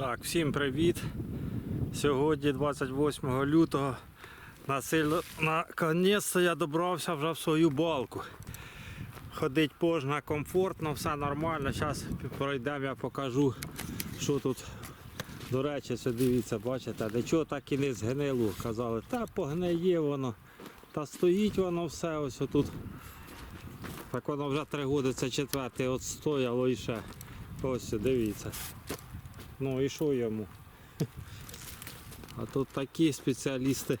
Так, всім привіт. Сьогодні 28 лютого. Насильно, наконець я добрався вже в свою балку. Ходить можна комфортно, все нормально. Зараз пройдемо, я покажу, що тут. До речі, це дивіться, бачите, нічого так і не згнило. Казали, та погниє воно. Та стоїть воно все ось тут. Так воно вже три роки, це четвертий от стояло і ще. Ось дивіться. Ну і що йому? А тут такі спеціалісти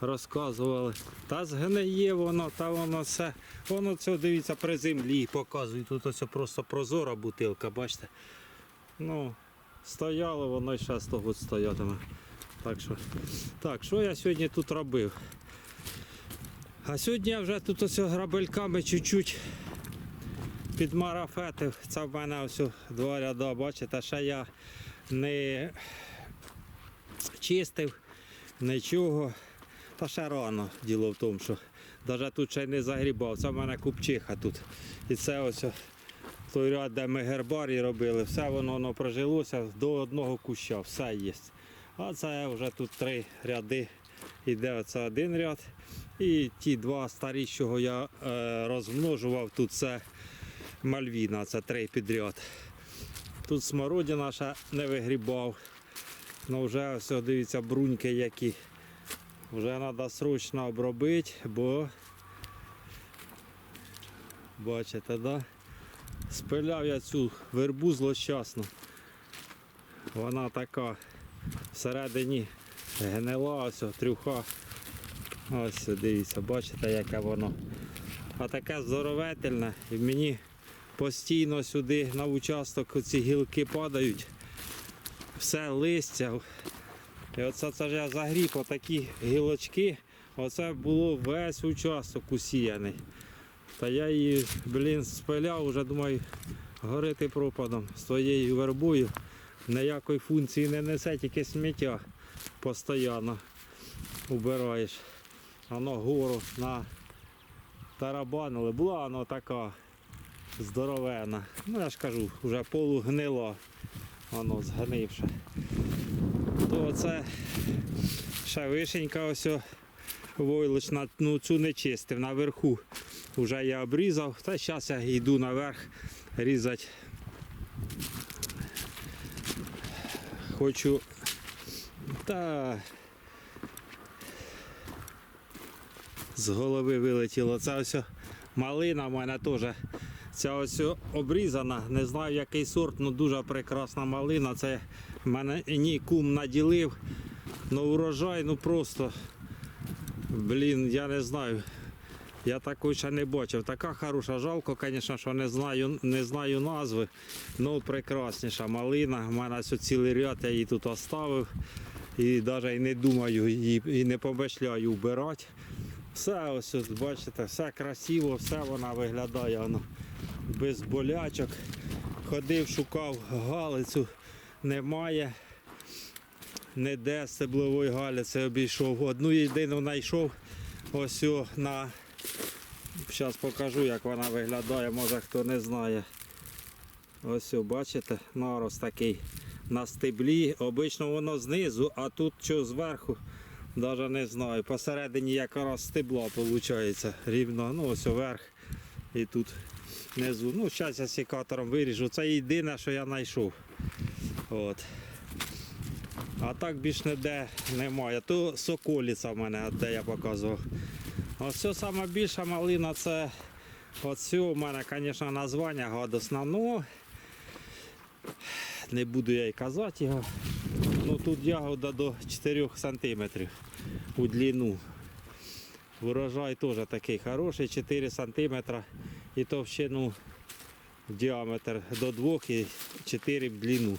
розказували. Та згниє воно, та воно все. Воно це дивіться при землі показує. Тут ось просто прозора бутилка, бачите? Ну, стояло воно і 100 років стоятиме. Так що, так, що я сьогодні тут робив? А сьогодні я вже тут ось грабельками чуть-чуть підмарафетив. Це в мене ось два ряда, бачите, ще я не чистив нічого. Та ще рано діло в тому, що навіть тут ще не загрібав. Це в мене купчиха тут. І це ось той ряд, де ми гербарій робили, все воно, воно прожилося до одного куща, все є. А це вже тут три ряди. Іде оце один ряд. І ті два старі, що я е, розмножував, тут це Мальвіна, це три підряд. Тут смородина ще не вигрібав. Ну вже ось дивіться бруньки які. Вже треба срочно обробити, бо бачите, да? спиляв я цю вербу злощасну. Вона така всередині гнила, ось трюха. Ось дивіться, бачите, яке воно. А таке здоровительне. І мені постійно сюди на участок ці гілки падають. Все листя. І оце це я загріб отакі гілочки. Оце було весь участок усіяний. Та я її, блін, спиляв, вже думаю, горити пропадом з твоєю вербою. Ніякої функції не несе, тільки сміття постійно убираєш. Воно гору на тарабанили. Була воно така здоровена. Ну я ж кажу, вже полугнило, воно згнивше. То це ще вишенька ось войлочна, ну цю не чистив наверху. Вже я обрізав, та зараз я йду наверх різати. Хочу та з голови вилетіло. Це ось малина в мене теж. Ця ось обрізана, не знаю який сорт, але дуже прекрасна малина. Це мене ні кум наділив. Ну урожай, ну просто. Блін, я не знаю. Я такої ще не бачив. Така хороша, жалко, звісно, що не знаю, не знаю назви. Ну прекрасніша малина. У мене ось цілий ряд я її тут оставив. І навіть не думаю її і не помишляю вбирати. Все ось бачите, все красиво, все вона виглядає воно без болячок. Ходив, шукав галицю, немає. Ніде стеблової галиці обійшов. Одну єдину знайшов ось на. Зараз покажу, як вона виглядає, може хто не знає. Ось бачите, нарос такий на стеблі. Обично воно знизу, а тут що зверху, навіть не знаю. Посередині якраз стебла виходить рівно, ну ось вверх і тут внизу. Ну, зараз я секатором виріжу. Це єдине, що я знайшов. От. А так більш ніде немає. То соколіця в мене, де я показував. Ось це сама більша малина, це оцю у мене, звісно, названня гадосне. Ну не буду я й казати його. Ну тут ягода до 4 см у длину. Урожай теж такий хороший, 4 см і товщину діаметр до 2 і 4 в длину.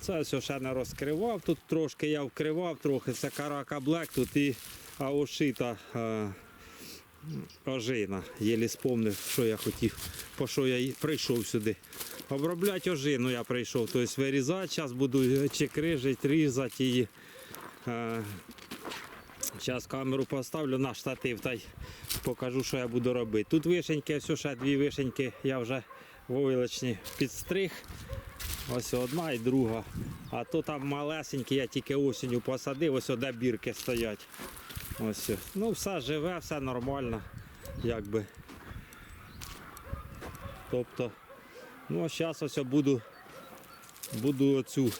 Це все ще не розкривав. Тут трошки я вкривав, трохи це карака блек тут і а е, ожина. Єлі спомнив, що я хотів, по що я прийшов сюди. Обробляти ожину я прийшов, тобто вирізати, зараз буду чекрижити, різати її. Зараз камеру поставлю на штатив та й покажу, що я буду робити. Тут вишеньки, все ще дві вишеньки я вже войлочні підстриг. Ось одна і друга. А то там малесенькі, я тільки осінню посадив, ось де бірки стоять. Ось. Ну, все живе, все нормально. Якби. Тобто, ну а зараз ось буду, буду оцю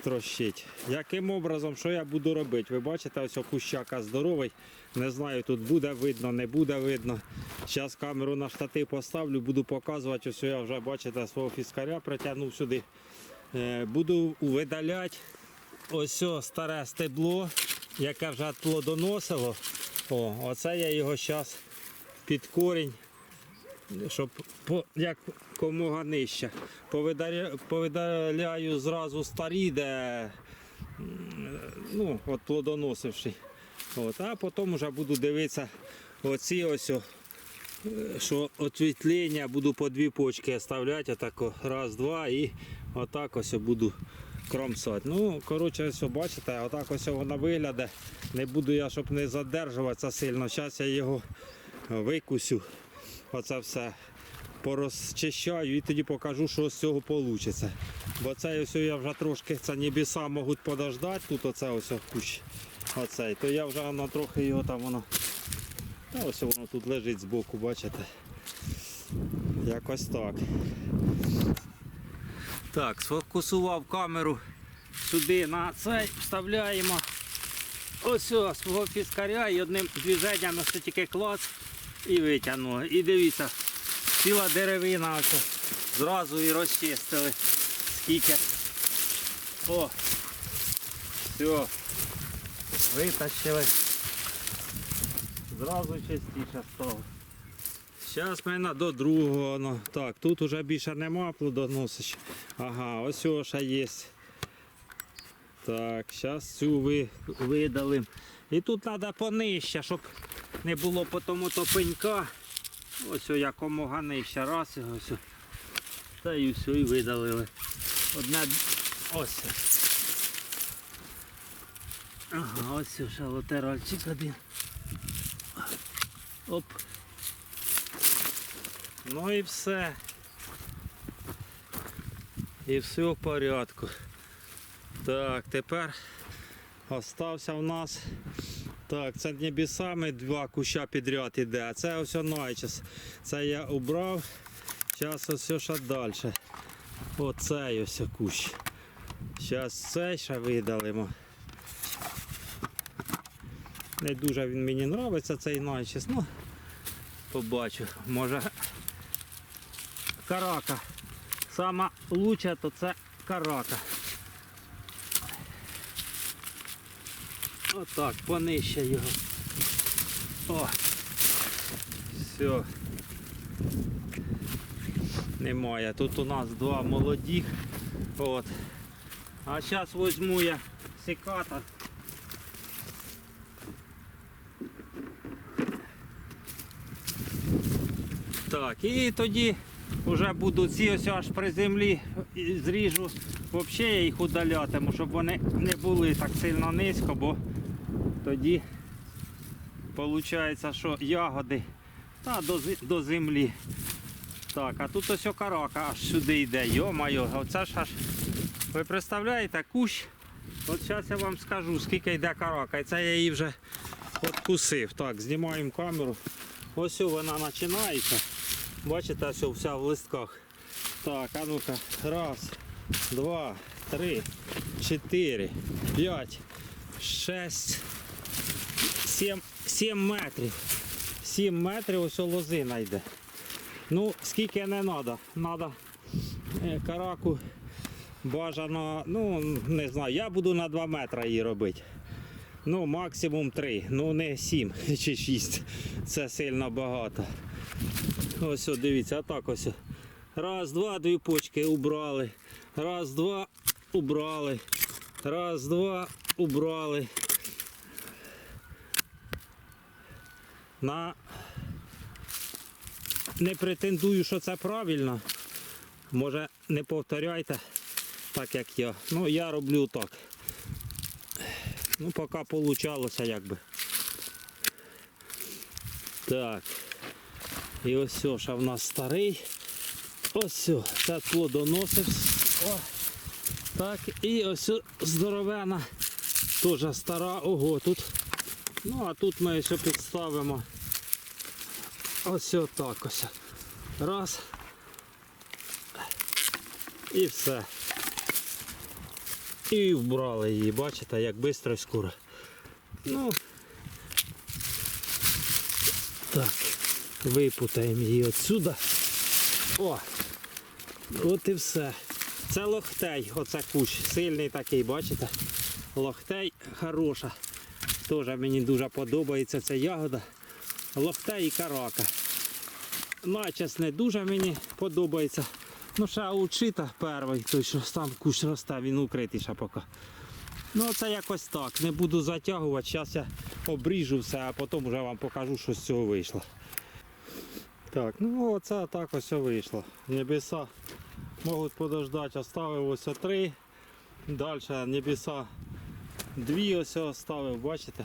трощить. Яким образом, що я буду робити? Ви бачите, ось кущака здоровий. Не знаю, тут буде видно, не буде видно. Зараз камеру на штатив поставлю, буду показувати, ось я вже бачите, свого фіскаря притягнув сюди. Е, Буду видаляти ось старе стебло, яке вже плодоносило. О, оце я його зараз під корінь щоб по, як комога нижче. Повидаля- Повидаляю зразу старі, де ну, от плодоносивши. От, а потім вже буду дивитися оці ось, що освітлення буду по дві почки оставляти, отако, раз, два і отак ось буду кромсати. Ну, коротше, ось бачите, отак ось воно виглядає. Не буду я, щоб не задержуватися сильно. Зараз я його викусю. Оце все порозчищаю і тоді покажу, що з цього вийде. Бо це ось я вже трошки, це небеса можуть подождати, тут оце ось кущ. Оцей, то я вже воно трохи його там воно. Та ось воно тут лежить збоку, бачите. Якось так. Так, сфокусував камеру сюди на цей, вставляємо ось свого фіскаря і одним движенням ось тільки клац і витягнули. І дивіться, ціла деревина ось зразу і розчистили. Скільки. О! Все. Витащили. Зразу частіше стало. Зараз ми на- до другого. Ну, так, тут уже більше нема плодоносищ. Ага, ось о, ще є. Так, зараз цю ви, видалим. І тут треба понижче, щоб не було по тому топенька. Ось якомога нижче. Раз і ось. Та і все, і видалили. Одне ось. Ага, ось ще латеральчик один. Оп. Ну і все. І все в порядку. Так, тепер остався в нас. Так, це небесами два куща підряд іде. А це ось найчас. Це я убрав. Зараз ось ще далі. Оцей ось кущ. Зараз цей ще видалимо. Не дуже він мені подобається цей найчас. Ну, побачу. Може карака. Сама лучша то це карака. Отак, понижче його. О. Все. Немає. Тут у нас два молодих. От. А зараз візьму я секатор. Так, і тоді вже буду ці ось аж при землі зріжу. Взагалі я їх удалятиму, щоб вони не були так сильно низько, бо тоді виходить, що ягоди та до до землі. Так, а тут ось окарака аж сюди йде. Йо-майо, оце ж аж... Ви представляєте, кущ. От зараз я вам скажу, скільки йде карака. І це я її вже откусив. Так, знімаємо камеру. Ось вона починається. Бачите, ось вся в листках. Так, а ну-ка, раз, два, три, чотири, п'ять, шість. 7 7 метрів. 7 метрів ось лозина йде. Ну, скільки не треба. Треба караку бажано, ну, не знаю, я буду на 2 метри її робити. Ну, максимум 3, ну не 7 чи 6. Це сильно багато. Ось, о, дивіться, отак ось. Раз, два, дві почки убрали. Раз, два, убрали. Раз, два, убрали. На... Не претендую, що це правильно. Може не повторяйте так, як я. Ну, я роблю так. Ну, поки получалося якби. Так. І ось все, що в нас старий. Ось сю, це плодоносив. О, так, і ось здоровена, теж стара, ого, тут. Ну, а тут ми ще підставимо. Ось так ось. Раз. І все. І вбрали її, бачите, як швидко і скоро. Ну, так, випутаємо її отсюда. О! От і все. Це лохтей, оце кущ. Сильний такий, бачите? Лохтей хороша. Теж мені дуже подобається ця ягода. Лохтей і карака. Начес не дуже мені подобається. Ну ще учита перший, той, що там кущ росте, він укритий ще поки. Ну це якось так. Не буду затягувати. Зараз я обріжу все, а потім вже вам покажу, що з цього вийшло. Так, ну оце так ось вийшло. Небеса можуть подождати, оставив ось три. Далі небеса дві ось оставив, бачите?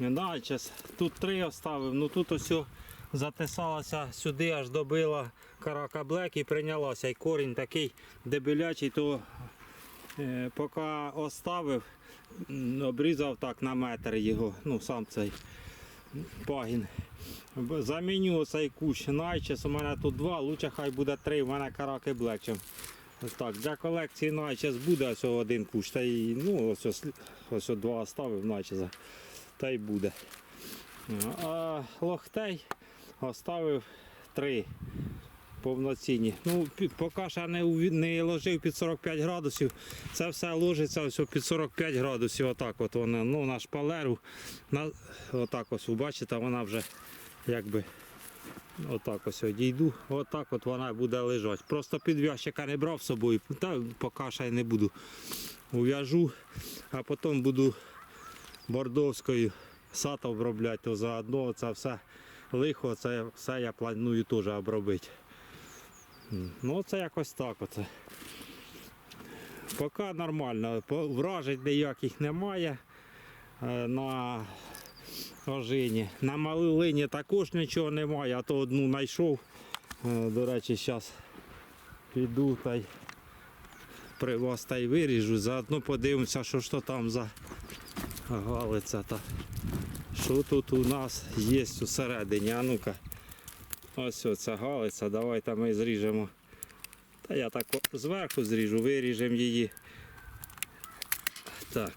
Далі тут три оставив, ну тут ось затисалася сюди, аж добила карака блек і прийнялася. І корінь такий дебелячий, то е, поки оставив, обрізав так на метр його, ну сам цей пагін. Заміню цей кущ найчес. У мене тут два, лучше хай буде три, в мене караки. Ось так, для колекції найчес буде ось один кущ. Та й, ну, ось, ось, ось два оставив найчеса. Та й буде. А лохтей оставив три повноцінні. Ну, поки ще не, не ложив під 45 градусів. Це все ложиться ось під 45 градусів. Отак от вона, ну, на шпалеру. На, отак ось, бачите, вона вже якби отак ось одійду. Отак от вона буде лежати. Просто підв'язчика не брав з собою, та поки ще не буду. Ув'яжу, а потім буду бордовською сад обробляти, то заодно це все лихо, це все я планую теж обробити. Ну це якось так оце. Поки нормально, вражень ніяких немає е, на ожині. На малині також нічого немає, а то одну знайшов. Е, До речі, зараз піду та й при вас та й виріжу. Заодно подивимося, що то там за галиця. Та. Що тут у нас є усередині? А ну-ка. Ось оця галиця. Давайте ми зріжемо. Та я так зверху зріжу, виріжемо її. Так.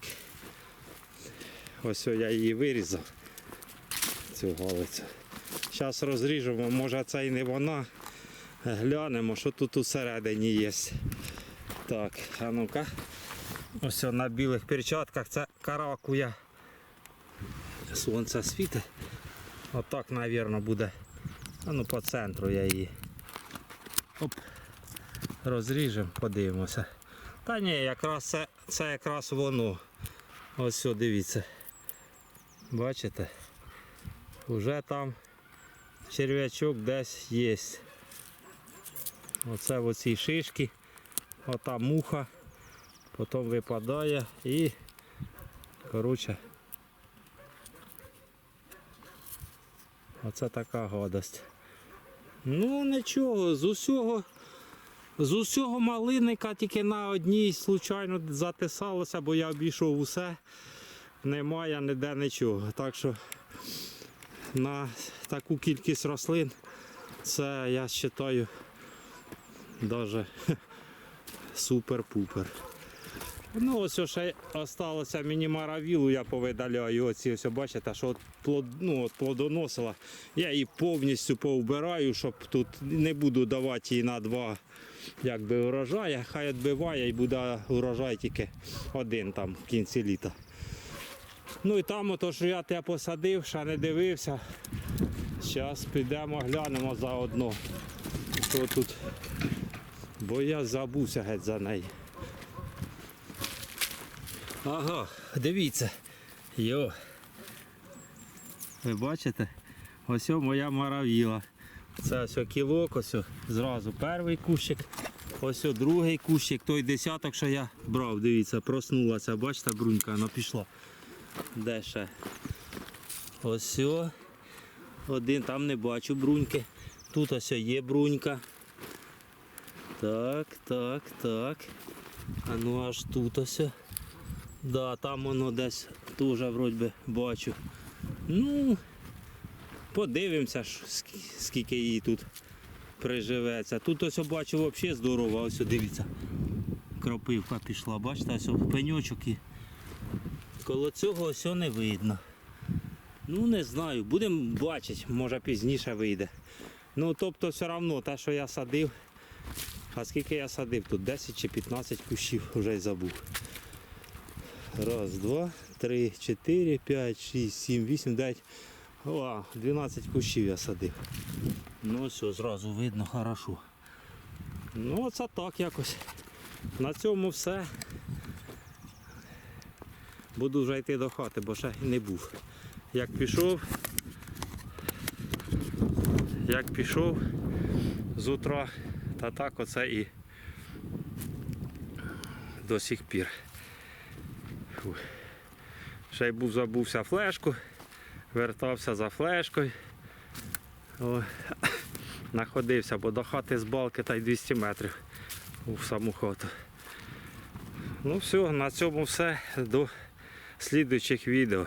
Ось я її вирізав. Цю галицю. Зараз розріжемо, може це і не вона. Глянемо, що тут усередині є. Так, а ну-ка. Ось на білих перчатках це каракуя. Сонце світить. Отак, мабуть, буде. А ну по центру я її. Оп. Розріжемо, подивимося. Та ні, якраз це, це якраз воно. Ось все, дивіться. Бачите? Уже там черв'ячок десь є. Оце в оцій шишки. Ота муха. Потім випадає і коротше. Оце така гадость. Ну нічого, з усього, з усього малинника тільки на одній случайно затисалося, бо я обійшов усе. Немає ніде нічого. Так що на таку кількість рослин це я вважаю даже супер-пупер. Ну, ось ще залишилося міні-маравілу, я повидаляю. Оці ось бачите, що от плод, ну, от плодоносила. Я її повністю повбираю, щоб тут не буду давати їй на два якби, урожая. Хай відбиває і буде урожай тільки один там в кінці літа. Ну і там, ото, що я те посадив, ще не дивився. Зараз підемо глянемо заодно. Що тут. Бо я забувся геть за неї. Ага, дивіться. Йо. Ви бачите? Ось моя маравіла. Це ось кілок, ось зразу перший кущик, ось другий кущик, той десяток, що я брав, дивіться, проснулася, бачите, брунька, вона пішла. Де ще? Ось. Один там не бачу бруньки. Тут ось є брунька. Так, так, так. А ну аж тут ось. Да, там воно десь теж вроді би бачу. Ну, подивимося, скільки її тут приживеться. Тут ось бачу взагалі здорово, ось дивіться. Кропивка пішла, бачите, ось пеньочок і коло цього ось не видно. Ну не знаю, будемо бачити, може пізніше вийде. Ну тобто все одно те, що я садив. А скільки я садив? Тут 10 чи 15 кущів, вже й забув. Раз, два, три, чотири, п'ять, шість, сім, вісім, дев'ять. О, 12 кущів я садив. Ну все, зразу видно хорошо. Ну оце так якось. На цьому все. Буду вже йти до хати, бо ще не був. Як пішов, як пішов з утра, та так оце і до сих пір. Фу. Ще й був забувся флешку, вертався за флешкою. О, находився, бо до хати з балки та й 200 метрів у саму хату. Ну все, на цьому все. До слідуючих відео.